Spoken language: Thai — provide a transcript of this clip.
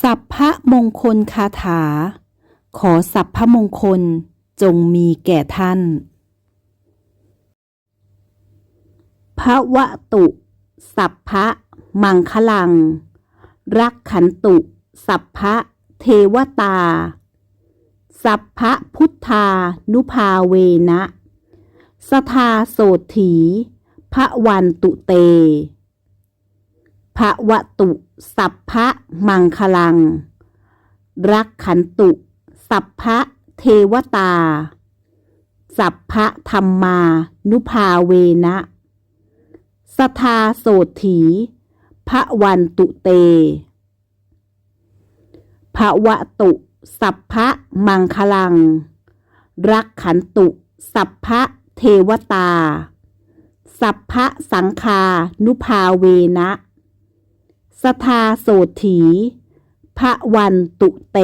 สัพพะมงคลคาถา ขอสัพพะมงคลจงมีแก่ท่าน พระวะตุ สัพพะมังคลัง รักขันตุ สัพพะเทวตา สัพพะพุทธานุภาเวนะ สทาโสถีพระวันตุเต พระวตุ สัพพะมังคลัง รักขันตุ สัพพะเทวตา สัพพะธรรมา นุภาเวนะสทาโสถีพระวันตุเตพระวตุ สัพพะมังคลัง รักขันตุ สัพพะเทวตา สัพพะสังคานุภาเวนะ สทาโสถีพระวันตุเต